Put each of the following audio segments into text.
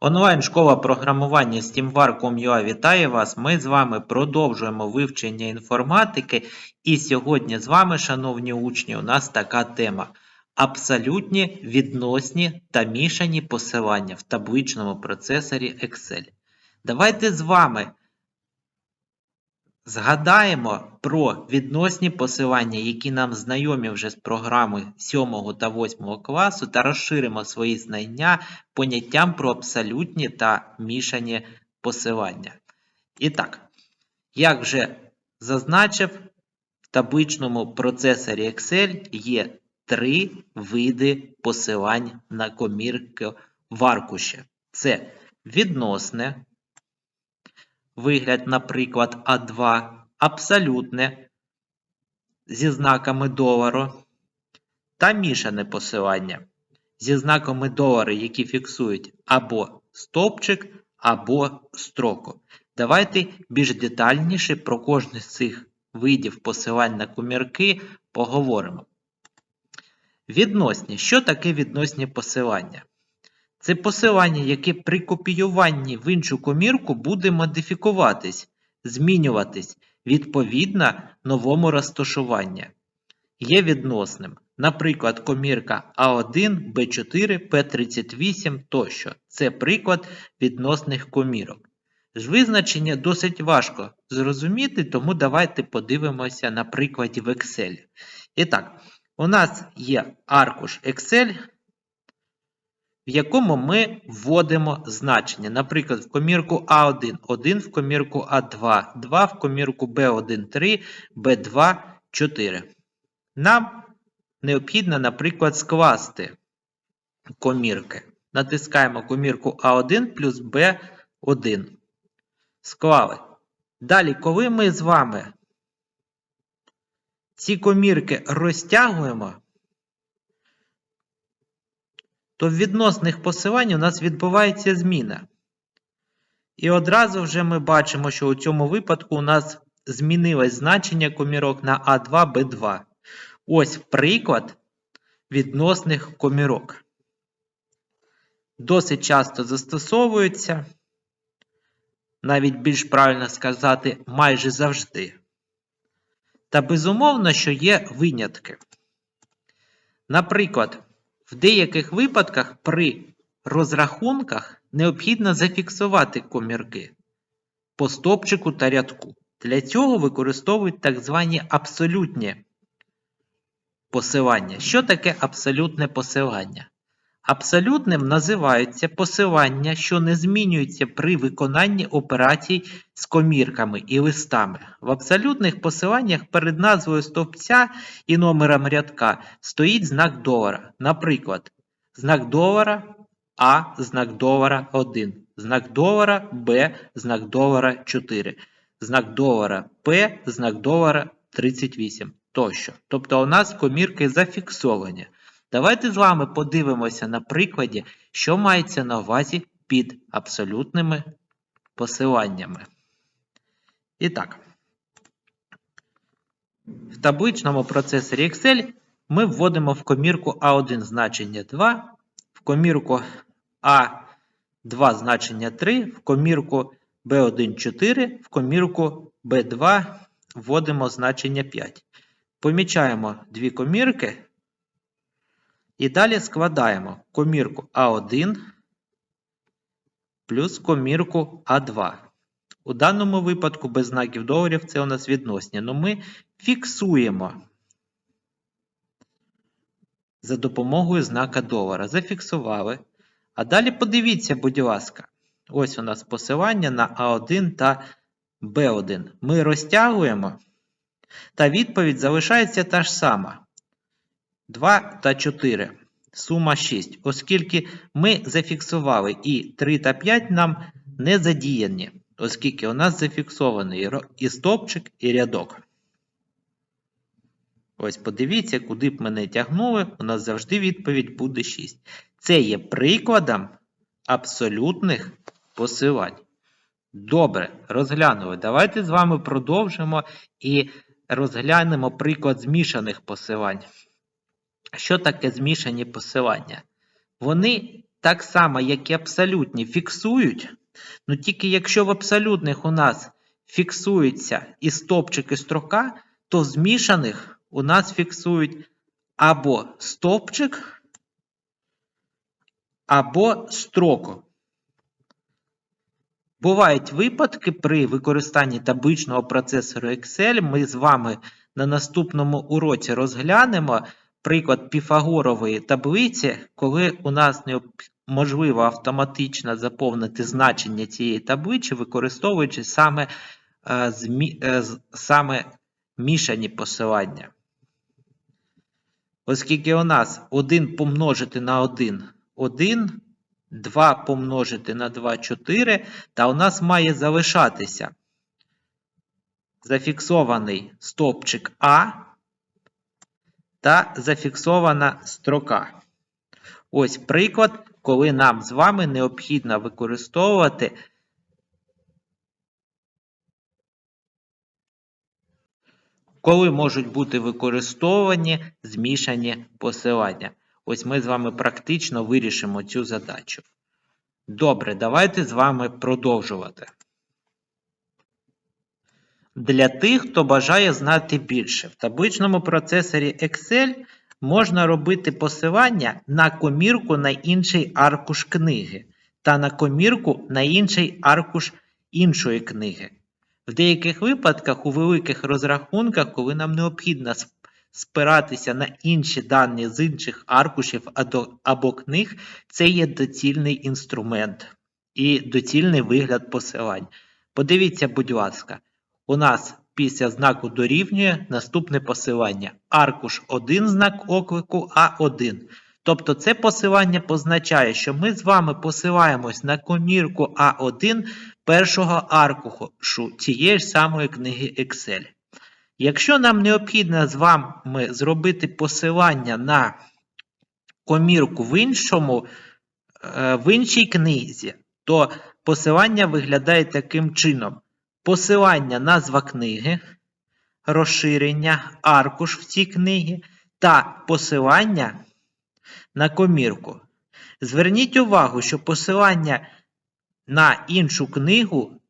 Онлайн-школа програмування SteamVar.com.ua вітає вас. Ми з вами продовжуємо вивчення інформатики. І сьогодні з вами, шановні учні, у нас така тема: абсолютні, відносні та мішані посилання в табличному процесорі Excel. Давайте з вами згадаємо про відносні посилання, які нам знайомі вже з програми 7 та 8 класу, та розширимо свої знання поняттям про абсолютні та мішані посилання. І так, як вже зазначив, в табличному процесорі Excel є три види посилань на комірки в аркуші. Це відносне, вигляд, наприклад, А2, абсолютне зі знаками долару та мішане посилання зі знаками долари, які фіксують або стовпчик, або строку. Давайте більш детальніше про кожний з цих видів посилань на комірки поговоримо. Відносні. Що таке відносні посилання? Це посилання, яке при копіюванні в іншу комірку буде модифікуватись, змінюватись відповідно новому розташуванню. Є відносним, наприклад, комірка А1, Б4, П38 тощо. Це приклад відносних комірок. З визначення досить важко зрозуміти, тому давайте подивимося на прикладі в Excel. І так, у нас є аркуш Excel, в якому ми вводимо значення. Наприклад, в комірку А1 1, в комірку А2 2, в комірку Б1 3, Б2 4. Нам необхідно, наприклад, скласти комірки. Натискаємо комірку А1 плюс Б1. Склали. Далі, коли ми з вами ці комірки розтягуємо, то в відносних посилань у нас відбувається зміна. І одразу вже ми бачимо, що у цьому випадку у нас змінилось значення комірок на А2, Б2. Ось приклад відносних комірок. Досить часто застосовуються, навіть більш правильно сказати, майже завжди. Та безумовно, що є винятки. Наприклад, в деяких випадках при розрахунках необхідно зафіксувати комірки по стопчику та рядку. Для цього використовують так звані абсолютні посилання. Що таке абсолютне посилання? Абсолютним називаються посилання, що не змінюються при виконанні операцій з комірками і листами. В абсолютних посиланнях перед назвою стовпця і номером рядка стоїть знак долара. Наприклад, знак долара А, знак долара 1, знак долара Б, знак долара 4, знак долара П, знак долара 38 тощо. Тобто у нас комірки зафіксовані. Давайте з вами подивимося на прикладі, що мається на увазі під абсолютними посиланнями. І так, в табличному процесорі Excel ми вводимо в комірку А1 значення 2, в комірку А2 значення 3, в комірку B1 4, в комірку B2 вводимо значення 5. Помічаємо дві комірки. І далі складаємо комірку А1 плюс комірку А2. У даному випадку без знаків доларів це у нас відносні. Ну ми фіксуємо за допомогою знака долара. Зафіксували. А далі подивіться, будь ласка, ось у нас посилання на А1 та Б1. Ми розтягуємо, та відповідь залишається та ж сама. 2 та 4. Сума 6. Оскільки ми зафіксували і 3 та 5 нам не задіяні, оскільки у нас зафіксований і стопчик, і рядок. Ось подивіться, куди б ми не тягнули, у нас завжди відповідь буде 6. Це є прикладом абсолютних посилань. Добре, розглянули. Давайте з вами продовжимо і розглянемо приклад змішаних посилань. Що таке змішані посилання? Вони так само, як і абсолютні, фіксують. Ну тільки якщо в абсолютних у нас фіксується і стовпчик, і строка, то в змішаних у нас фіксують або стовпчик, або строку. Бувають випадки при використанні табличного процесору Excel. Ми з вами на наступному уроці розглянемо приклад піфагорової таблиці, коли у нас неможливо автоматично заповнити значення цієї таблиці, використовуючи саме, е, е, саме мішані посилання. Оскільки у нас 1 помножити на 1 1, 2 помножити на 2 4, та у нас має залишатися зафіксований стовпчик А та зафіксована строка. Ось приклад, коли нам з вами необхідно використовувати коли можуть бути використовані змішані посилання. Ось ми з вами практично вирішимо цю задачу. Добре, давайте з вами продовжувати. Для тих, хто бажає знати більше, в табличному процесорі Excel можна робити посилання на комірку на інший аркуш книги та на комірку на інший аркуш іншої книги. В деяких випадках у великих розрахунках, коли нам необхідно спиратися на інші дані з інших аркушів або книг, це є доцільний інструмент і доцільний вигляд посилань. Подивіться, будь ласка, у нас після знаку дорівнює наступне посилання. Аркуш 1 знак оклику А1. Тобто це посилання позначає, що ми з вами посилаємось на комірку А1 першого аркушу цієї ж самої книги Excel. Якщо нам необхідно з вами зробити посилання на комірку в іншому, е, в іншій книзі, то посилання виглядає таким чином: посилання назва книги, розширення, аркуш в цій книгі та посилання на комірку. Зверніть увагу, що посилання на іншу книгу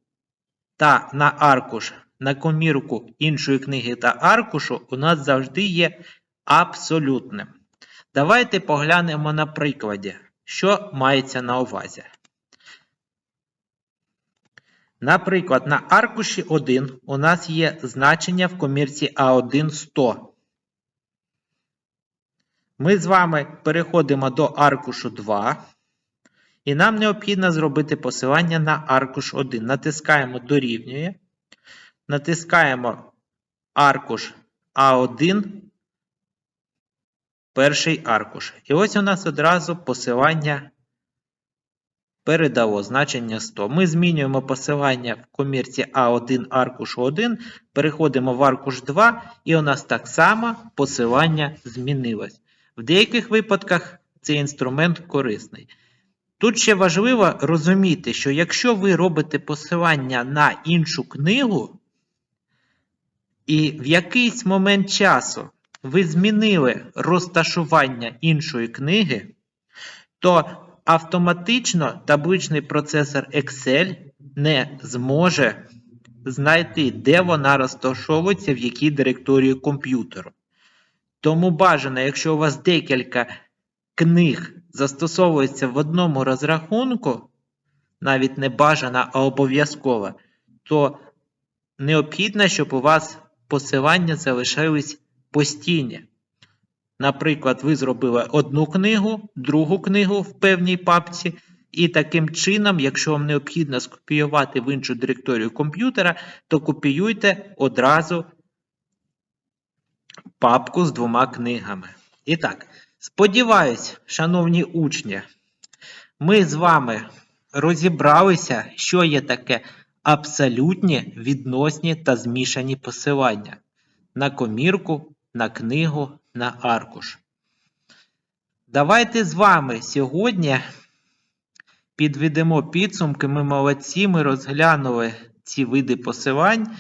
та на аркуш на комірку іншої книги та аркушу у нас завжди є абсолютним. Давайте поглянемо на прикладі, що мається на увазі. Наприклад, на аркуші 1 у нас є значення в комірці А1 100. Ми з вами переходимо до аркушу 2. І нам необхідно зробити посилання на аркуш 1. Натискаємо дорівнює. Натискаємо аркуш А1, перший аркуш. І ось у нас одразу посилання передало значення 100. Ми змінюємо посилання в комірці А1 аркушу 1, переходимо в аркуш 2, і у нас так само посилання змінилось. В деяких випадках цей інструмент корисний. Тут ще важливо розуміти, що якщо ви робите посилання на іншу книгу, і в якийсь момент часу ви змінили розташування іншої книги, то автоматично табличний процесор Excel не зможе знайти, де вона розташовується, в якій директорії комп'ютеру. Тому бажано, якщо у вас декілька книг застосовується в одному розрахунку, навіть не бажано, а обов'язково, то необхідно, щоб у вас посилання залишились постійні. Наприклад, ви зробили одну книгу, другу книгу в певній папці, і таким чином, якщо вам необхідно скопіювати в іншу директорію комп'ютера, то копіюйте одразу папку з двома книгами. І так, сподіваюсь, шановні учні, ми з вами розібралися, що є таке абсолютні, відносні та змішані посилання на комірку, на книгу, на аркуш. Давайте з вами сьогодні підведемо підсумки. Ми молодці, ми розглянули ці види посилань.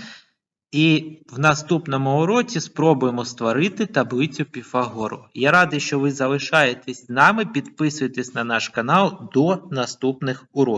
І в наступному уроці спробуємо створити таблицю Піфагору. Я радий, що ви залишаєтесь з нами, підписуйтесь на наш канал до наступних уроків.